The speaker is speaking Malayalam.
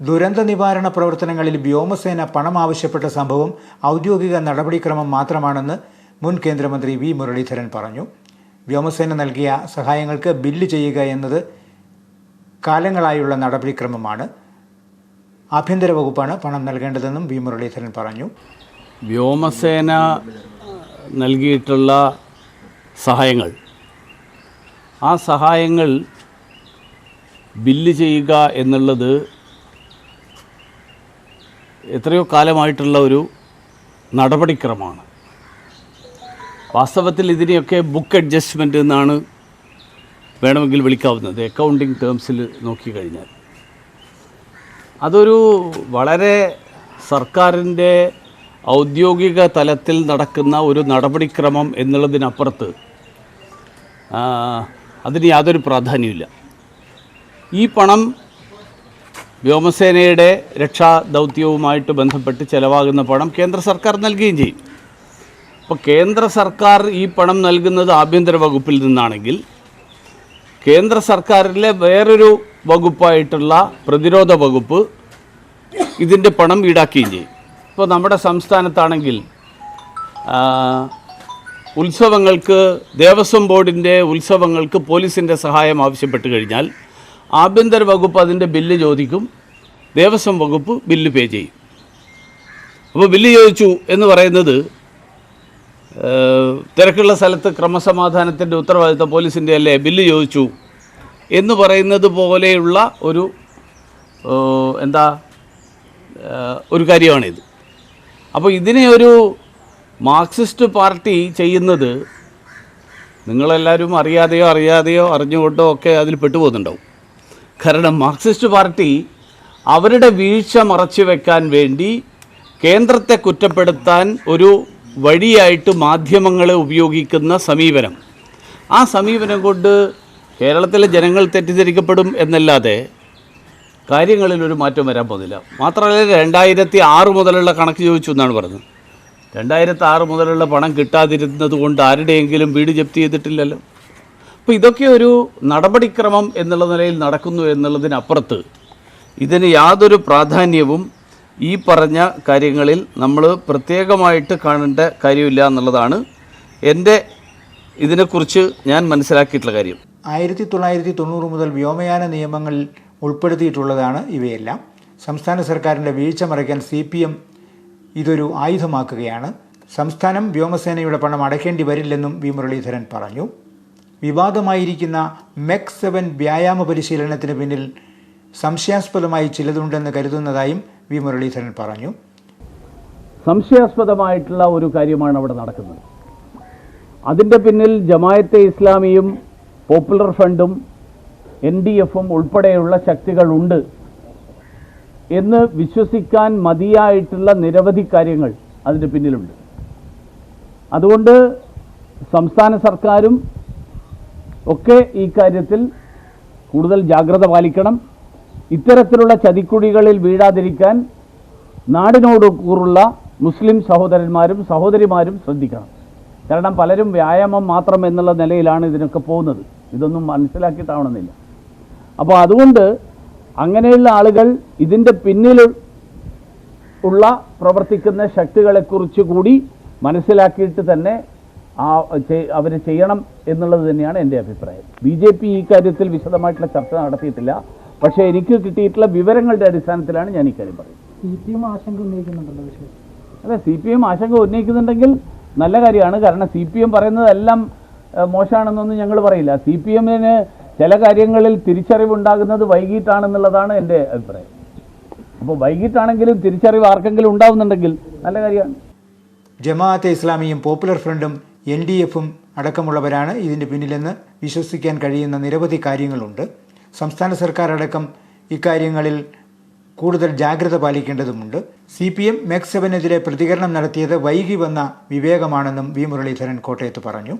ദുരന്ത നിവാരണ പ്രവർത്തനങ്ങളിൽ വ്യോമസേന പണം ആവശ്യപ്പെട്ട സംഭവം ഔദ്യോഗിക നടപടിക്രമം മാത്രമാണെന്ന് മുൻ കേന്ദ്രമന്ത്രി വി മുരളീധരൻ പറഞ്ഞു. വ്യോമസേന നൽകിയ സഹായങ്ങൾക്ക് ബില്ല് ചെയ്യുക എന്നത് കാലങ്ങളായുള്ള നടപടിക്രമമാണ്. ആഭ്യന്തര വകുപ്പാണ് പണം നൽകേണ്ടതെന്നും വി മുരളീധരൻ പറഞ്ഞു. വ്യോമസേന നൽകിയിട്ടുള്ള സഹായങ്ങൾ. ആ സഹായങ്ങൾ ബില്ല് ചെയ്യുക എന്നുള്ളത് എത്രയോ കാലമായിട്ടുള്ള ഒരു നടപടിക്രമമാണ്. വാസ്തവത്തിൽ ഇതിനെയൊക്കെ ബുക്ക് അഡ്ജസ്റ്റ്മെന്റ് എന്നാണ് വേണമെങ്കിൽ വിളിക്കാവുന്നത്. അക്കൗണ്ടിങ് ടേംസിൽ നോക്കിക്കഴിഞ്ഞാൽ അതൊരു വളരെ സർക്കാരിന്റെ ഔദ്യോഗിക തലത്തിൽ നടക്കുന്ന ഒരു നടപടിക്രമം എന്നുള്ളതിനപ്പുറത്ത് അതിന് യാതൊരു പ്രാധാന്യമില്ല ഈ പണം വ്യോമസേനയുടെ രക്ഷാ ദൗത്യവുമായിട്ട് ബന്ധപ്പെട്ട് ചെലവാകുന്ന പണം കേന്ദ്ര സർക്കാർ നൽകുകയും ചെയ്യും. അപ്പോൾ കേന്ദ്ര സർക്കാർ ഈ പണം നൽകുന്നത് ആഭ്യന്തര വകുപ്പിൽ നിന്നാണെങ്കിൽ കേന്ദ്ര സർക്കാരിലെ വേറൊരു വകുപ്പായിട്ടുള്ള പ്രതിരോധ വകുപ്പ് ഇതിന്റെ പണം ഈടാക്കുകയും ചെയ്യും. ഇപ്പോൾ നമ്മുടെ സംസ്ഥാനത്താണെങ്കിൽ ഉത്സവങ്ങൾക്ക് ദേവസ്വം ബോർഡിന്റെ ഉത്സവങ്ങൾക്ക് പോലീസിന്റെ സഹായം ആവശ്യപ്പെട്ട് കഴിഞ്ഞാൽ ആഭ്യന്തര വകുപ്പ് അതിന്റെ ബില്ല് ചോദിക്കും ദേവസ്വം വകുപ്പ് ബില്ല് പേ ചെയ്യും. അപ്പോൾ ബില്ല് ചോദിച്ചു എന്ന് പറയുന്നത് തിരക്കുള്ള സ്ഥലത്ത് ക്രമസമാധാനത്തിന്റെ ഉത്തരവാദിത്തം പോലീസിന്റെ അല്ലേ? ബില്ല് ചോദിച്ചു എന്ന് പറയുന്നത് പോലെയുള്ള ഒരു എന്താ ഒരു കാര്യമാണിത്. അപ്പോൾ ഇതിനെ ഒരു മാർക്സിസ്റ്റ് പാർട്ടി ചെയ്യുന്നത് നിങ്ങളെല്ലാവരും അറിയാതെയോ അറിയാതെയോ അറിഞ്ഞുകൊണ്ടോ ഒക്കെ അതിൽ പെട്ടുപോകുന്നുണ്ടാവും. കാരണം മാർക്സിസ്റ്റ് പാർട്ടി അവരുടെ വീഴ്ച മറച്ചു വെക്കാൻ വേണ്ടി കേന്ദ്രത്തെ കുറ്റപ്പെടുത്താൻ ഒരു വഴിയായിട്ട് മാധ്യമങ്ങളെ ഉപയോഗിക്കുന്ന സമീപനം. ആ സമീപനം കൊണ്ട് കേരളത്തിലെ ജനങ്ങൾ തെറ്റിദ്ധരിക്കപ്പെടും എന്നല്ലാതെ കാര്യങ്ങളിൽ ഒരു മാറ്റം വരാൻ പോകുന്നില്ല. മാത്രമല്ല രണ്ടായിരത്തി ആറ് മുതലുള്ള കണക്ക് ചോദിച്ചു എന്നാണ് പറഞ്ഞത്. രണ്ടായിരത്തി ആറ് മുതലുള്ള പണം കിട്ടാതിരുന്നത് കൊണ്ട് ആരുടെയെങ്കിലും വീട് ജപ്തി ചെയ്തിട്ടില്ലല്ലോ. അപ്പോൾ ഇതൊക്കെ ഒരു നടപടിക്രമം എന്നുള്ള നിലയിൽ നടക്കുന്നു എന്നുള്ളതിനപ്പുറത്ത് ഇതിന് യാതൊരു പ്രാധാന്യവും ഈ പറഞ്ഞ കാര്യങ്ങളിൽ നമ്മൾ പ്രത്യേകമായിട്ട് കാണേണ്ട കാര്യമില്ല എന്നുള്ളതാണ് എന്റെ ഇതിനെക്കുറിച്ച് ഞാൻ മനസ്സിലാക്കിയിട്ടുള്ള കാര്യം. ആയിരത്തി തൊള്ളായിരത്തി തൊണ്ണൂറ് മുതൽ വ്യോമയാന നിയമങ്ങൾ ഉൾപ്പെടുത്തിയിട്ടുള്ളതാണ് ഇവയെല്ലാം. സംസ്ഥാന സർക്കാരിന്റെ വീഴ്ച മറയ്ക്കാൻ സി പി എം ഇതൊരു ആയുധമാക്കുകയാണ്. സംസ്ഥാനം വ്യോമസേനയുടെ പണം അടയ്ക്കേണ്ടി വരില്ലെന്നും വി മുരളീധരൻ പറഞ്ഞു. വിവാദമായിരിക്കുന്ന മെക് സെവൻ വ്യായാമ പരിശീലനത്തിന് പിന്നിൽ സംശയാസ്പദമായി ചിലതുണ്ടെന്ന് കരുതുന്നതായും വി മുരളീധരൻ പറഞ്ഞു. സംശയാസ്പദമായിട്ടുള്ള ഒരു കാര്യമാണ് അവിടെ നടക്കുന്നത്. അതിന്റെ പിന്നിൽ ജമായത്തെ ഇസ്ലാമിയും പോപ്പുലർ ഫ്രണ്ടും എൻ ഡി എഫും ഉൾപ്പെടെയുള്ള ശക്തികളുണ്ട് എന്ന് വിശ്വസിക്കാൻ മതിയായിട്ടുള്ള നിരവധി കാര്യങ്ങൾ അതിന്റെ പിന്നിലുണ്ട്. അതുകൊണ്ട് സംസ്ഥാന സർക്കാരും ഒക്കെ ഈ കാര്യത്തിൽ കൂടുതൽ ജാഗ്രത പാലിക്കണം. ഇത്തരത്തിലുള്ള ചതിക്കുഴികളിൽ വീഴാതിരിക്കാൻ നാടിനോട് കൂറുള്ള മുസ്ലിം സഹോദരന്മാരും സഹോദരിമാരും ശ്രദ്ധിക്കണം. കാരണം പലരും വ്യായാമം മാത്രം എന്നുള്ള നിലയിലാണ് ഇതിനൊക്കെ പോകുന്നത്. ഇതൊന്നും മനസ്സിലാക്കിയിട്ടാവണമെന്നില്ല അപ്പോൾ അതുകൊണ്ട് അങ്ങനെയുള്ള ആളുകൾ ഇതിന്റെ പിന്നിൽ ഉള്ള പ്രവർത്തിക്കുന്ന ശക്തികളെക്കുറിച്ച് കൂടി മനസ്സിലാക്കിയിട്ട് തന്നെ ആ അവർ ചെയ്യണം എന്നുള്ളത് തന്നെയാണ് എന്റെ അഭിപ്രായം. ബി ജെ പി ഈ കാര്യത്തിൽ വിശദമായിട്ടുള്ള ചർച്ച നടത്തിയിട്ടില്ല. പക്ഷേ എനിക്ക് കിട്ടിയിട്ടുള്ള വിവരങ്ങളുടെ അടിസ്ഥാനത്തിലാണ് ഞാൻ ഇക്കാര്യം പറയുന്നത്. സി പി എം ആശങ്ക ഉന്നയിക്കുന്നുണ്ടല്ലോ പക്ഷേ അല്ല സി പി എം ആശങ്ക ഉന്നയിക്കുന്നുണ്ടെങ്കിൽ നല്ല കാര്യമാണ്. കാരണം സി പി എം പറയുന്നതെല്ലാം മോശമാണെന്നൊന്നും ഞങ്ങൾ പറയില്ല. സി പി എമ്മിന് ചില കാര്യങ്ങളിൽ തിരിച്ചറിവുണ്ടാകുന്നത് വൈകിട്ടാണെന്നുള്ളതാണ് എന്റെ അഭിപ്രായം. അപ്പോൾ വൈകിട്ടാണെങ്കിലും തിരിച്ചറിവ് ആർക്കെങ്കിലും ഉണ്ടാവുന്നുണ്ടെങ്കിൽ നല്ല കാര്യമാണ്. ജമാഅത്തെ ഇസ്ലാമിയും പോപ്പുലർ ഫ്രണ്ടും എൻ ഡി എഫും അടക്കമുള്ളവരാണ് ഇതിന് പിന്നിലെന്ന് വിശ്വസിക്കാൻ കഴിയുന്ന നിരവധി കാര്യങ്ങളുണ്ട്. സംസ്ഥാന സർക്കാർ അടക്കം ഇക്കാര്യങ്ങളിൽ കൂടുതൽ ജാഗ്രത പാലിക്കേണ്ടതുമുണ്ട്. സി പി എം മെക്സെവനെതിരെ പ്രതികരണം നടത്തിയത് വൈകി വന്ന വിവേകമാണെന്നും വി മുരളീധരൻ കോട്ടയത്ത് പറഞ്ഞു.